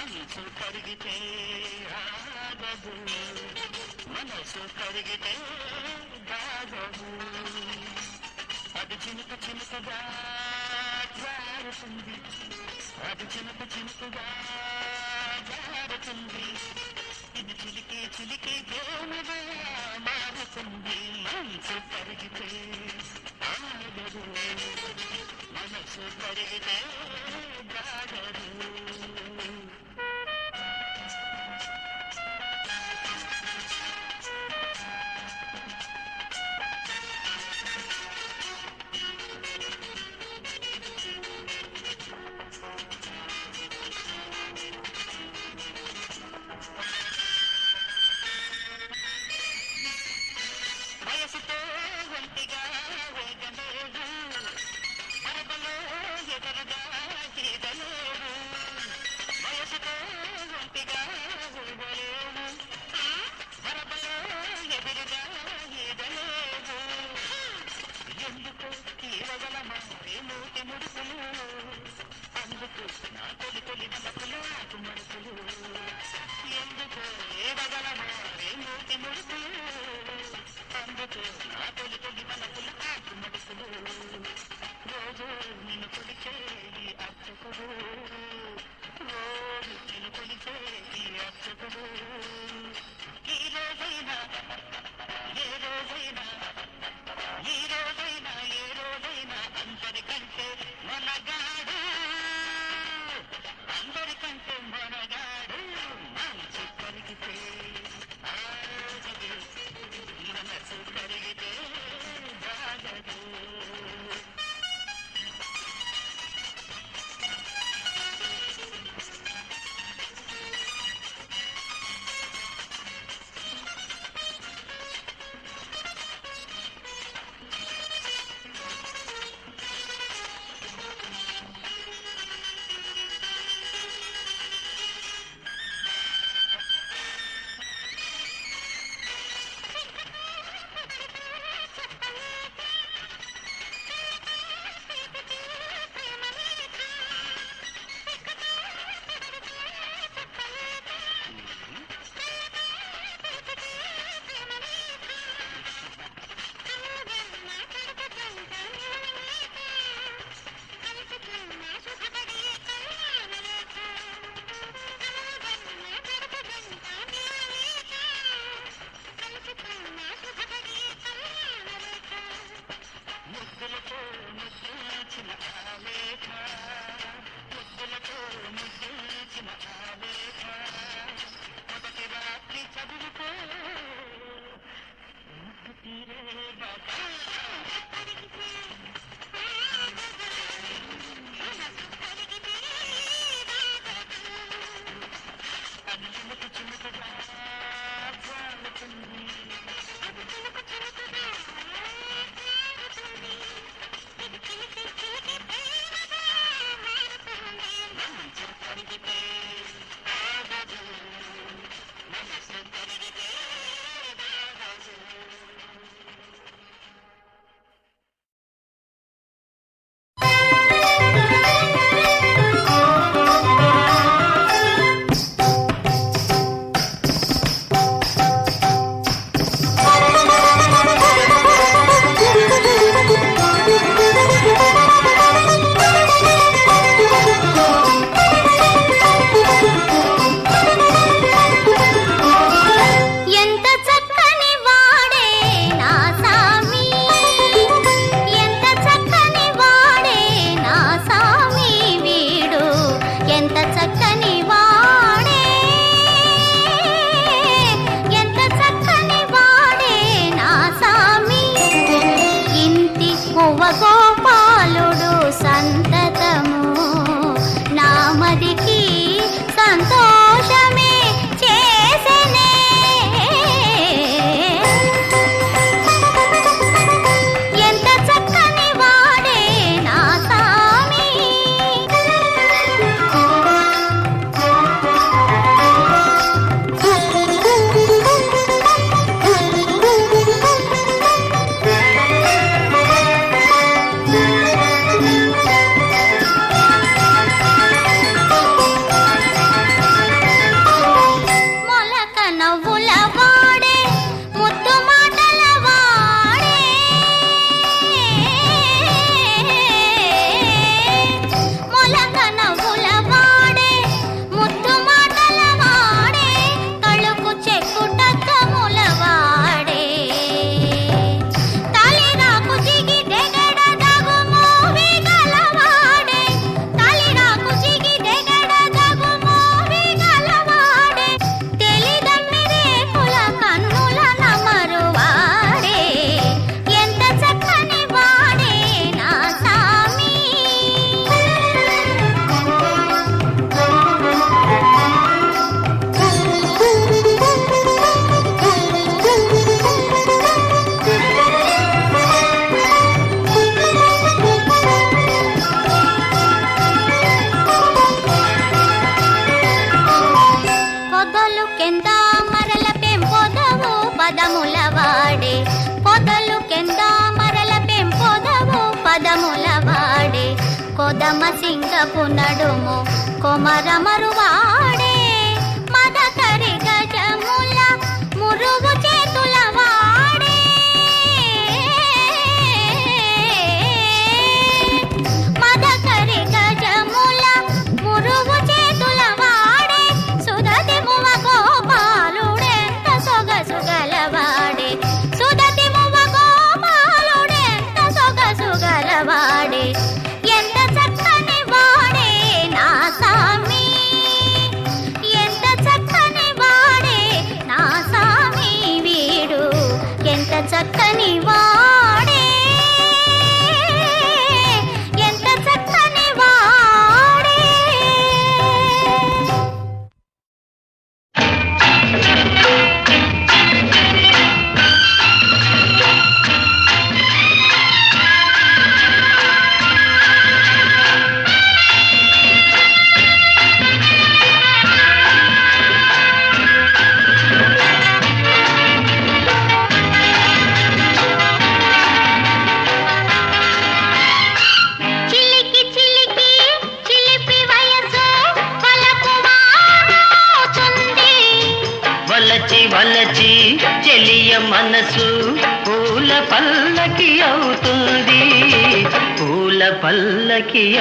మనసు కరిగితే ఆగదు మనసు కరిగితే దాగదు అది చినుక చినుకగా జారుతుంది. అది చినుక చినుకగా జారుతుంది. ఇది చిలికి చిలికి ప్రేమగా మారుతుంది. మనసు కరిగితే ఆగదు మనసు కరిగితే దాగదు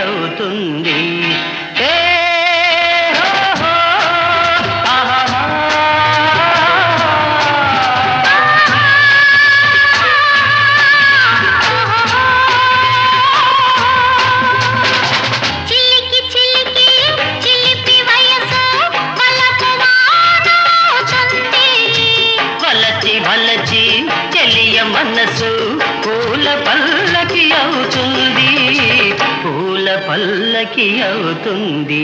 అవుతుంది. అవుతుంది.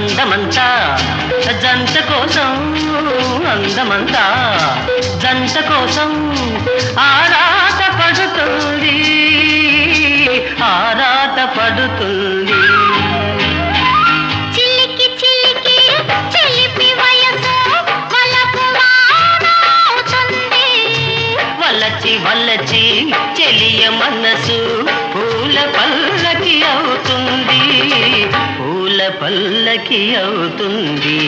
అందమంతా జంట కోసం అందమంతా జంట కోసం ఆరాత పడుతుంది ఆరాత పడుతుంది. వల్లచి వల్లచి చెలియ మనసు పూల పల్లకి అవుతుంది. పల్లకి అవుతుంది.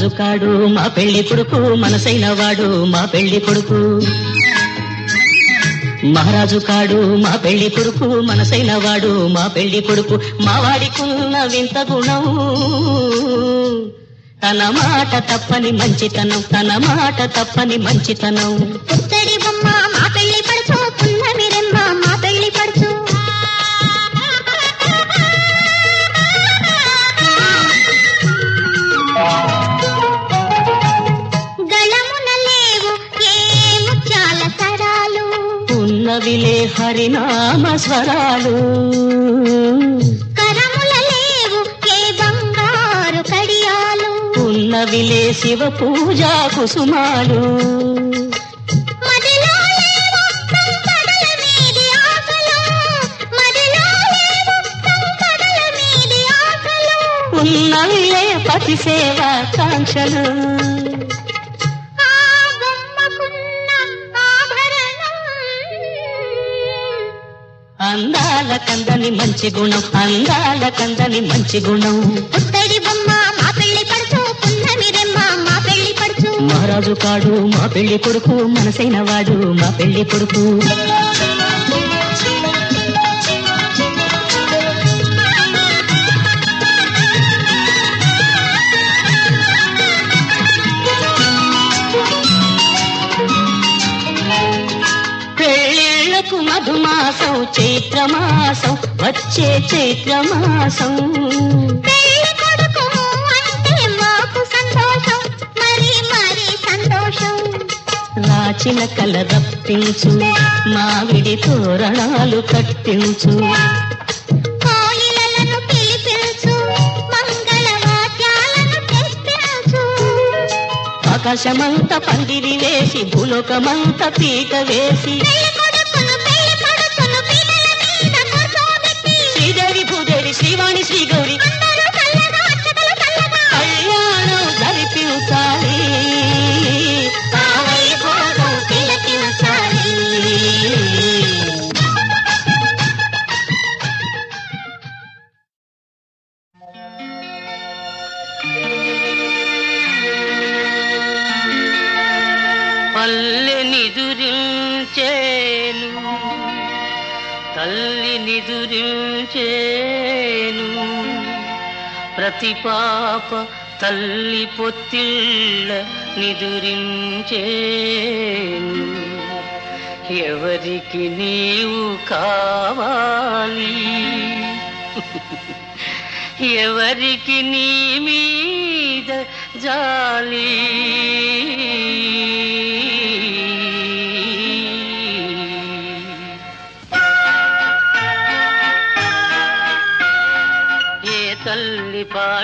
మహారాజు కాడు మా పెళ్ళి కొడుకు మనసైన వాడు మా పెళ్ళి కొడుకు. మహారాజు కాడు మా పెళ్ళి కొడుకు మనసైన వాడు మా పెళ్ళి కొడుకు. మా వాడికున్న వింత గుణం తన మాట తప్పని మంచితనం తన మాట తప్పని మంచితనం. ఉన్నవిలే హరినామ స్వరాలు. కరముల లేవు ఏ బంగారు కడియాలు. ఉన్నవిలే శివ పూజా కుసుమాలు. ఉన్నవిలే పతి సేవ కాంక్షలు. అందాల కందని మంచి గుణం అందాల కందని మంచి గుణం. పుత్తడి బొమ్మ మా పెళ్ళి పడుచు పున్నమి రెమ్మ మా పెళ్ళి పడుచు మహారాజు కాడు మా పెళ్ళి కొడుకు మనసైన వాడు మా పెళ్ళి కొడుకు. చైత్రమాసం వచ్చే చైత్రమాసం. రాచిన కల రప్పించు మావిడి తోరణాలు కట్టించు. ఆకాశమంత పందిరి వేసి భూలోకమంత పీట వేసి. భూదేవి శ్రీవాణి కళ్యాణం జరిపించాలి వైభోగం తిలకించాలి. పల్లె నిదురించేను తల్లి నిదురించేను. ప్రతి పాప తల్లి పొత్తిళ్ళ నిదురించేను. ఎవరికి నీవు కావాలి? ఎవరికి నీ మీద జాలి?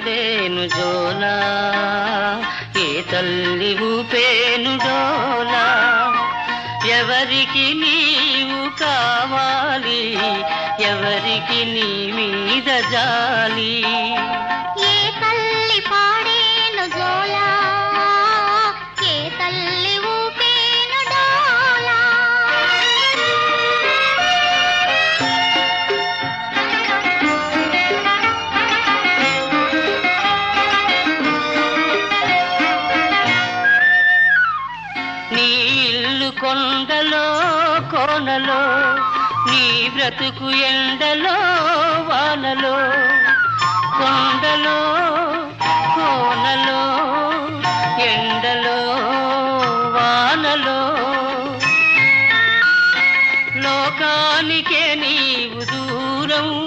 పాడేను జోలా ఏ తల్లి ఊపేను డోలా ఎవరికి నీవు కావాలి? ఎవరికి నీ మీద జాలి? కొండలో కోనలో నీ బ్రతుకు ఎండలో వానలో. కొండలో కోనలో ఎండలో వానలో. లోకానికే నీవు దూరం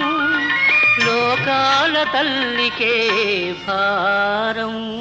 లోకాల తల్లికే భారం.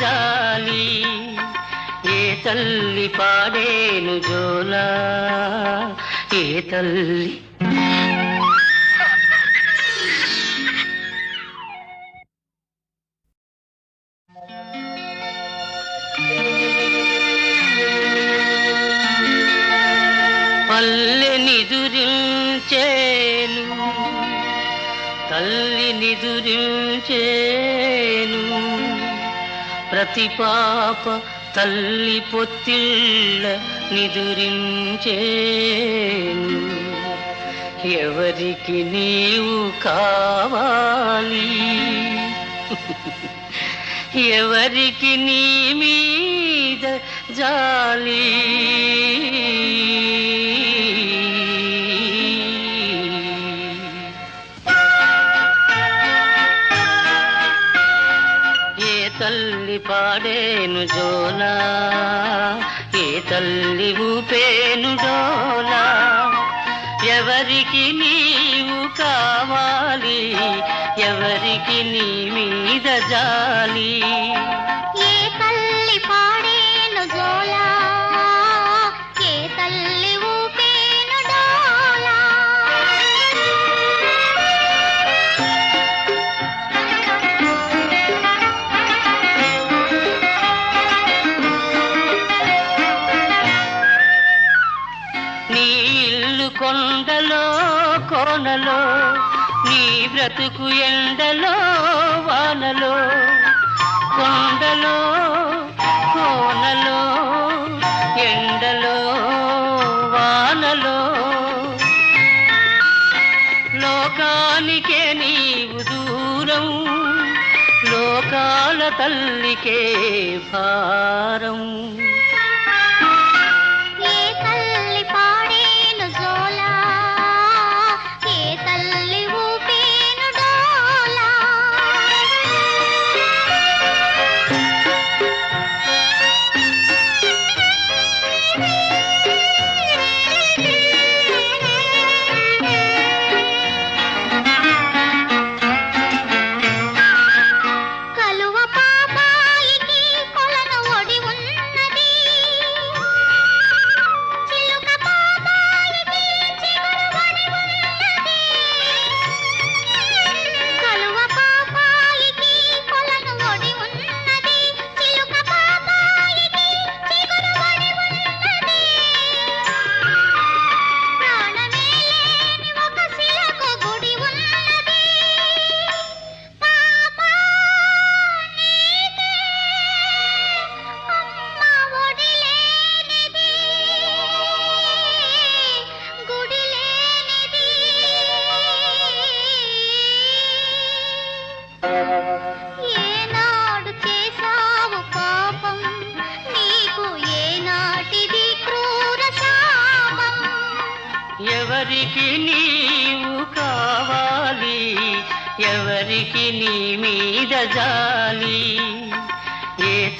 జాలి ఏ తల్లి పాడేను జోలా ఏ తల్లి. పల్లెనిదురించేను తల్లి నిదురించే ప్రతి పాప తల్లి పొత్తిళ్ళ నిదురించేను. ఎవరికి నీవు కావాలి? ఎవరికి నీ మీద జాలి? తల్లి పాడేను జోలా ఏ తల్లి ఊపేను డోలా ఎవరికి నీవు కావాలి? ఎవరికి నీ మీద జాలి? కొండలో కోనలో నీ బ్రతుకు ఎండలో వానలో కొండలో కోనలో ఎండలో వానలో. లోకానికే నీవు దూరం లోకాల తల్లికే భారం.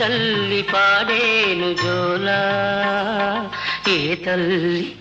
తల్లి పాడేను జోలా. ఏ తల్లి